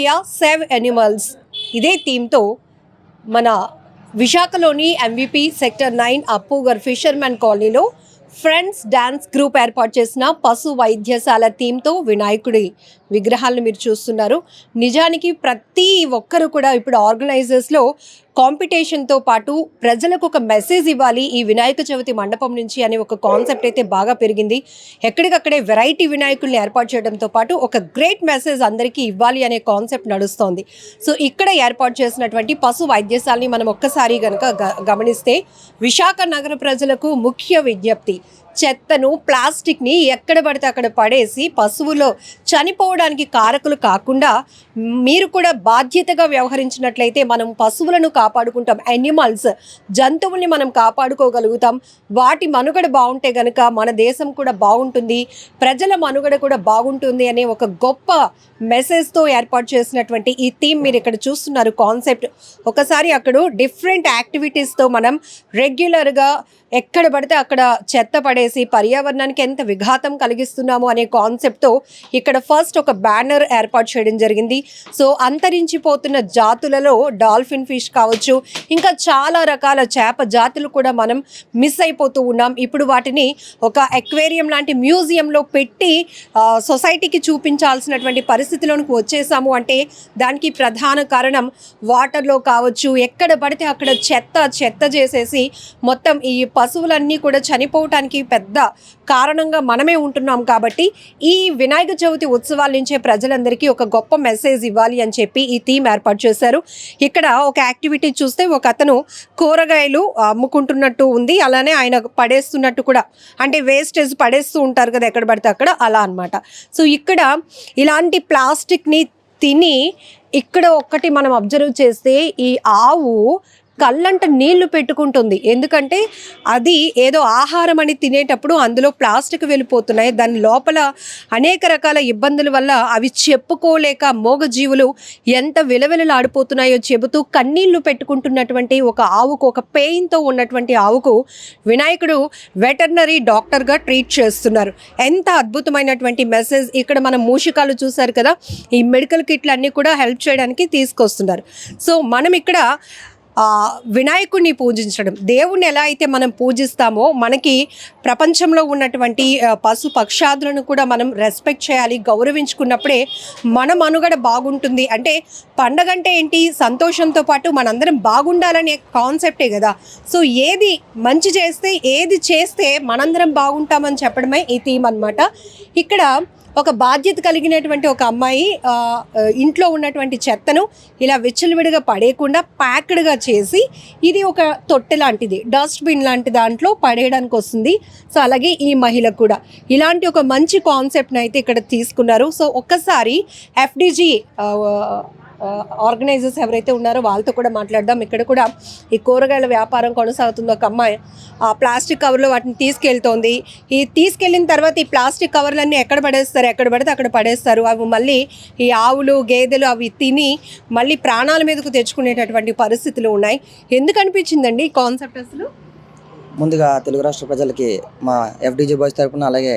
India save animals ఇదే థీమ్తో మన విశాఖలోని MVP sector nine Appughar fishermen కాలనీలో ఫ్రెండ్స్ డ్యాన్స్ గ్రూప్ ఏర్పాటు చేసిన పశు వైద్యశాల థీమ్తో వినాయకుడి విగ్రహాలను మీరు చూస్తున్నారు. నిజానికి ప్రతి ఒక్కరు కూడా ఇప్పుడు ఆర్గనైజర్స్లో కాంపిటీషన్తో పాటు ప్రజలకు ఒక మెసేజ్ ఇవ్వాలి ఈ వినాయక చవితి మండపం నుంచి అనే ఒక కాన్సెప్ట్ అయితే బాగా పెరిగింది. ఎక్కడికక్కడే వెరైటీ వినాయకుల్ని ఏర్పాటు చేయడంతో పాటు ఒక గ్రేట్ మెసేజ్ అందరికీ ఇవ్వాలి అనే కాన్సెప్ట్ నడుస్తోంది. సో ఇక్కడ ఏర్పాటు చేసినటువంటి పశు వైద్యశాలని మనం ఒక్కసారి గనక గ- గమనిస్తే విశాఖ నగర ప్రజలకు ముఖ్య విజ్ఞప్తి. చెత్తను ప్లాస్టిక్ని ఎక్కడ పడితే అక్కడ పడేసి పశువులు చనిపోవడానికి కారకులు కాకుండా మీరు కూడా బాధ్యతగా వ్యవహరించినట్లయితే మనం పశువులను కాపాడుకుంటాం. యానిమల్స్ జంతువుల్ని మనం కాపాడుకోగలుగుతాం. వాటి మనుగడ బాగుంటే గనుక మన దేశం కూడా బాగుంటుంది. ప్రజల మనుగడ కూడా బాగుంటుంది అనే ఒక గొప్ప మెసేజ్తో ఏర్పాటు చేసినటువంటి ఈ థీమ్ మీరు ఇక్కడ చూస్తున్నారు కాన్సెప్ట్. ఒకసారి అక్కడ డిఫరెంట్ యాక్టివిటీస్తో మనం రెగ్యులర్గా ఎక్కడ పడితే అక్కడ చెత్త పడేసి పర్యావరణానికి ఎంత విఘాతం కలిగిస్తున్నాము అనే కాన్సెప్ట్తో ఇక్కడ ఫస్ట్ ఒక బ్యానర్ ఏర్పాటు చేయడం జరిగింది. సో అంతరించిపోతున్న జాతులలో డాల్ఫిన్ ఫిష్ కావచ్చు ఇంకా చాలా రకాల చేప జాతులు కూడా మనం మిస్ అయిపోతూ ఉన్నాం. ఇప్పుడు వాటిని ఒక ఎక్వేరియం లాంటి మ్యూజియంలో పెట్టి సొసైటీకి చూపించాల్సినటువంటి పరిస్థితిలోనికి వచ్చేసాము అంటే దానికి ప్రధాన కారణం వాటర్లో కావచ్చు ఎక్కడ పడితే అక్కడ చెత్త చెత్త చేసేసి మొత్తం ఈ పశువులన్నీ కూడా చనిపోవటానికి పెద్ద కారణంగా మనమే ఉంటున్నాం కాబట్టి ఈ వినాయక చవితి ఉత్సవాల నుంచే ప్రజలందరికీ ఒక గొప్ప మెసేజ్ ఇవ్వాలి అని చెప్పి ఈ థీమ్ ఏర్పాటు చేశారు. ఇక్కడ ఒక యాక్టివిటీ చూస్తే ఒక అతను కూరగాయలు అమ్ముకుంటున్నట్టు ఉంది. అలానే ఆయన పడేస్తున్నట్టు కూడా అంటే వేస్టేజ్ పడేస్తూ ఉంటారు కదా ఎక్కడ పడితే అక్కడ అలా అన్నమాట. సో ఇక్కడ ఇలాంటి ప్లాస్టిక్ని తిని ఇక్కడ ఒక్కటి మనం అబ్జర్వ్ చేస్తే ఈ ఆవు కళ్ళంట నీళ్ళు పెట్టుకుంటుంది. ఎందుకంటే అది ఏదో ఆహారం అని తినేటప్పుడు అందులో ప్లాస్టిక్ వెళ్ళిపోతున్నాయి. దాని లోపల అనేక రకాల ఇబ్బందుల వల్ల అవి చెప్పుకోలేక మూగజీవులు ఎంత విలవిలలాడిపోతున్నాయో చెబుతూ కన్నీళ్ళు పెట్టుకుంటున్నటువంటి ఒక ఆవుకు ఒక పెయిన్తో ఉన్నటువంటి ఆవుకు వినాయకుడు వెటర్నరీ డాక్టర్గా ట్రీట్ చేస్తున్నారు. ఎంత అద్భుతమైనటువంటి మెసేజ్. ఇక్కడ మనం మూషికాలు చూశారు కదా ఈ మెడికల్ కిట్లు అన్నీ కూడా హెల్ప్ చేయడానికి తీసుకొస్తున్నారు. సో మనం ఇక్కడ వినాయకుడిని పూజించడం. దేవుణ్ణి ఎలా అయితే మనం పూజిస్తామో మనకి ప్రపంచంలో ఉన్నటువంటి పశు పక్షాదులను కూడా మనం రెస్పెక్ట్ చేయాలి గౌరవించుకున్నప్పుడే మన మనుగడ బాగుంటుంది. అంటే పండగ అంటే ఏంటి? సంతోషంతో పాటు మనందరం బాగుండాలనే కాన్సెప్టే కదా. సో ఏది మంచి చేస్తే ఏది చేస్తే మనందరం బాగుంటామని చెప్పడమే ఈ థీమ్ అనమాట ఇక్కడ ఒక బాధ్యత కలిగినటువంటి ఒక అమ్మాయి ఇంట్లో ఉన్నటువంటి చెత్తను ఇలా విచ్చలవిడిగా పడేయకుండా ప్యాక్డ్గా చేసి ఇది ఒక తొట్టె లాంటిది డస్ట్బిన్ లాంటి దాంట్లో పడేయడానికి వస్తుంది. సో అలాగే ఈ మహిళ కూడా. ఇలాంటి ఒక మంచి కాన్సెప్ట్ని అయితే ఇక్కడ తీసుకున్నారు. సో ఒక్కసారి ఎఫ్డిజి ఆర్గనైజర్స్ ఎవరైతే ఉన్నారో వాళ్ళతో కూడా మాట్లాడదాం. ఇక్కడ కూడా ఈ కూరగాయల వ్యాపారం కొనసాగుతుంది. ఒక అమ్మాయి ఆ ప్లాస్టిక్ కవర్లో వాటిని తీసుకెళ్తోంది. ఈ తీసుకెళ్ళిన తర్వాత ఈ ప్లాస్టిక్ కవర్లన్నీ ఎక్కడ పడేస్తారు? ఎక్కడ పడితే అక్కడ పడేస్తారు. అవి మళ్ళీ ఈ ఆవులు గేదెలు అవి తిని మళ్ళీ ప్రాణాల మీదకు తెచ్చుకునేటటువంటి పరిస్థితులు ఉన్నాయి. ఎందుకు అనిపించిందండి ఈ కాన్సెప్ట్ అసలు? ముందుగా తెలుగు రాష్ట్ర ప్రజలకి మా ఎఫ్డీజీ బాయ్స్ తరపున అలాగే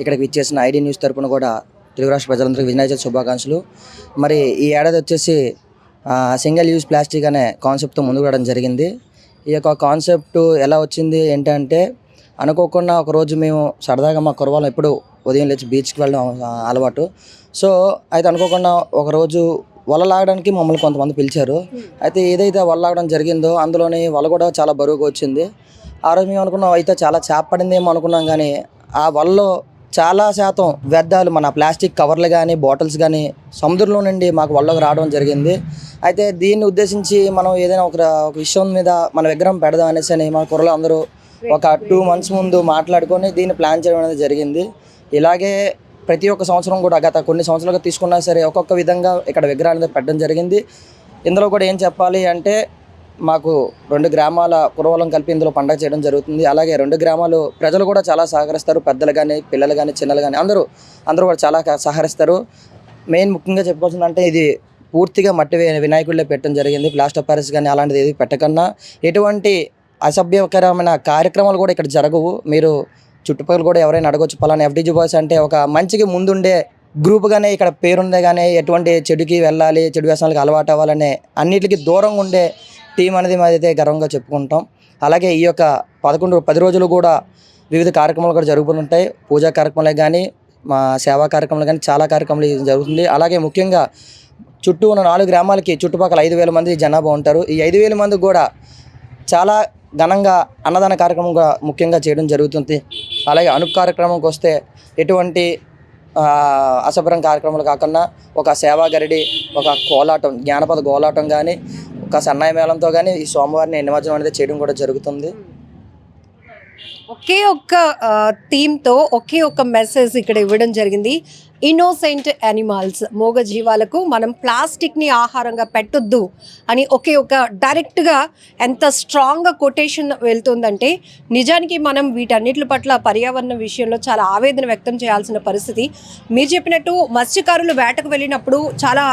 ఇక్కడికి ఇచ్చేసిన ఐడి న్యూస్ తరపున కూడా తెలుగు రాష్ట్ర ప్రజలందరికీ వినాయక చవితి శుభాకాంక్షలు. మరి ఈ ఏడాది వచ్చేసి సింగిల్ యూజ్ ప్లాస్టిక్ అనే కాన్సెప్ట్తో ముందుకు రావడం జరిగింది. ఈ యొక్క కాన్సెప్ట్ ఎలా వచ్చింది ఏంటంటే అనుకోకుండా ఒకరోజు మేము సరదాగా మా కురవాళ్ళం ఎప్పుడు ఉదయం లేచి బీచ్కి వెళ్ళడం అలవాటు. సో అయితే అనుకోకుండా ఒకరోజు వల లాగడానికి మమ్మల్ని కొంతమంది పిలిచారు. అయితే ఏదైతే వల లాగడం జరిగిందో అందులోని వల కూడా చాలా బరువుగా వచ్చింది. ఆ రోజు మేము అనుకున్నాం అయితే చాలా చేప పడిందేమో అనుకున్నాం కానీ ఆ వలలో చాలా శాతం వ్యర్థాలు మన ప్లాస్టిక్ కవర్లు కానీ బాటిల్స్ కానీ సముద్రంలో నుండి మాకు వల్లకు రావడం జరిగింది. అయితే దీన్ని ఉద్దేశించి మనం ఏదైనా ఒక ఒక విషయం మీద మన విగ్రహం పెడదాం అనేసి అని మన కుర్రలు అందరూ ఒక టూ మంత్స్ ముందు మాట్లాడుకొని దీన్ని ప్లాన్ చేయడం అనేది జరిగింది. ఇలాగే ప్రతి ఒక్క సంవత్సరం కూడా గత కొన్ని సంవత్సరాలుగా తీసుకున్నా సరే ఒక్కొక్క విధంగా ఇక్కడ విగ్రహాలు అనేది పెట్టడం జరిగింది. ఇందులో కూడా ఏం చెప్పాలి అంటే మాకు రెండు గ్రామాల కురవలం కలిపి ఇందులో పండగ చేయడం జరుగుతుంది. అలాగే రెండు గ్రామాలు ప్రజలు కూడా చాలా సహకరిస్తారు. పెద్దలు కానీ పిల్లలు కానీ చిన్నలు కానీ అందరూ అందరూ కూడా చాలా క- సహకరిస్తారు. మెయిన్ ముఖ్యంగా చెప్పుకోవాల్సిందంటే ఇది పూర్తిగా మట్టి వినాయకుడిలో పెట్టడం జరిగింది. ప్లాస్టర్ ప్యారిస్ కానీ అలాంటిది ఏది పెట్టకుండా ఎటువంటి అసభ్యకరమైన కార్యక్రమాలు కూడా ఇక్కడ జరగవు. మీరు చుట్టుపక్కల కూడా ఎవరైనా అడగొచ్చు. పలానా ఎఫ్డీజీ బాయ్స్ అంటే ఒక మంచికి ముందుండే గ్రూప్గానే ఇక్కడ పేరుందే కానీ ఎటువంటి చెడుకి వెళ్ళాలి చెడు వ్యసనాలకు అలవాటు అవ్వాలనే అన్నిటికీ దూరంగా ఉండే టీం అనేది మాదైతే గర్వంగా చెప్పుకుంటాం. అలాగే ఈ యొక్క పదకొండు పది రోజులు కూడా వివిధ కార్యక్రమాలు కూడా జరుగుతుంటాయి పూజా కార్యక్రమాలే కానీ మా సేవా కార్యక్రమాలు కానీ చాలా కార్యక్రమాలు జరుగుతుంది. అలాగే ముఖ్యంగా చుట్టూ ఉన్న నాలుగు గ్రామాలకి చుట్టుపక్కల ఐదు వేల మంది జనాభా ఉంటారు. ఈ ఐదు వేల మంది కూడా చాలా ఘనంగా అన్నదాన కార్యక్రమం కూడా ముఖ్యంగా చేయడం జరుగుతుంది. అలాగే అణు కార్యక్రమంకి వస్తే ఎటువంటి అశుభ్రం కార్యక్రమాలు కాకుండా ఒక సేవా గరిడి ఒక కోలాటం జ్ఞానపద కోలాటం కానీ ఒక సన్నాయి మేళంతో కానీ ఈ సోమవారిని నిమజ్జనం అనేది చేయడం కూడా జరుగుతుంది. ఒకే ఒక్క థీమ్తో ఒకే ఒక్క మెసేజ్ ఇక్కడ ఇవ్వడం జరిగింది. ఇన్నోసెంట్ యానిమల్స్ మూగజీవాలకు మనం ప్లాస్టిక్ని ఆహారంగా పెట్టొద్దు అని ఒకే ఒక డైరెక్ట్గా ఎంత స్ట్రాంగ్గా కొటేషన్ వెళ్తుందంటే నిజానికి మనం వీటన్నిటి పట్ల పర్యావరణ విషయంలో చాలా ఆవేదన వ్యక్తం చేయాల్సిన పరిస్థితి. మీరు చెప్పినట్టు మత్స్యకారులు వేటకు వెళ్ళినప్పుడు చాలా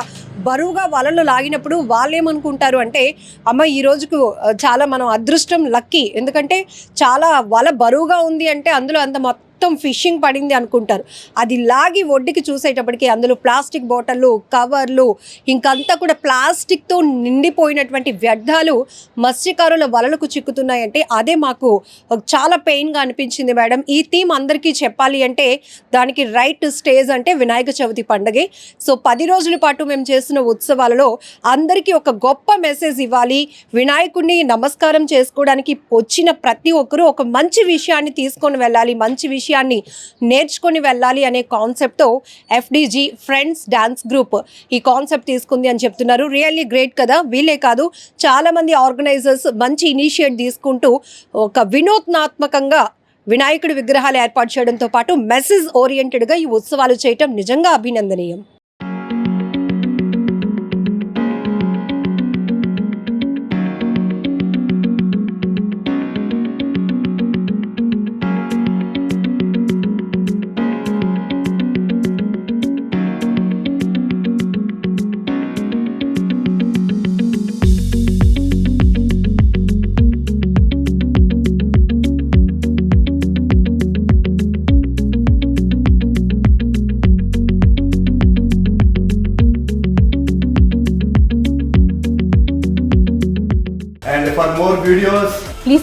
బరువుగా వలలు లాగినప్పుడు వాళ్ళు ఏమనుకుంటారు అంటే అమ్మ ఈ రోజుకు చాలా మనం అదృష్టం లక్కీ. ఎందుకంటే చాలా వల బరువుగా ఉంది అంటే అందులో అంత మొత్తం మొత్తం ఫిషింగ్ పడింది అనుకుంటారు. అది లాగి ఒడ్డుకి చూసేటప్పటికి అందులో ప్లాస్టిక్ బాటిళ్ళు కవర్లు ఇంకంతా కూడా ప్లాస్టిక్తో నిండిపోయినటువంటి వ్యర్థాలు మత్స్యకారుల వలలకు చిక్కుతున్నాయంటే అదే మాకు చాలా పెయిన్గా అనిపించింది మేడం. ఈ థీమ్ అందరికీ చెప్పాలి అంటే దానికి రైట్ స్టేజ్ అంటే వినాయక చవితి పండగే. సో పది రోజుల పాటు మేము చేసిన ఉత్సవాలలో అందరికీ ఒక గొప్ప మెసేజ్ ఇవ్వాలి. వినాయకుడిని నమస్కారం చేసుకోవడానికి వచ్చిన ప్రతి ఒక్కరూ ఒక మంచి విషయాన్ని తీసుకొని వెళ్ళాలి మంచి విషయం విషయాన్ని నేర్చుకొని వెళ్ళాలి అనే కాన్సెప్ట్తో ఎఫ్డిజి ఫ్రెండ్స్ డాన్స్ గ్రూప్ ఈ కాన్సెప్ట్ తీసుకుంది అని చెప్తున్నారు. రియల్లీ గ్రేట్ కదా? వీలే కాదు. చాలామంది ఆర్గనైజర్స్ మంచి ఇనిషియేట్ తీసుకుంటూ ఒక వినూత్నాత్మకంగా వినాయకుడి విగ్రహాలు ఏర్పాటు చేయడంతో పాటు మెసేజ్ ఓరియంటెడ్గా ఈ ఉత్సవాలు చేయటం నిజంగా అభినందనీయం.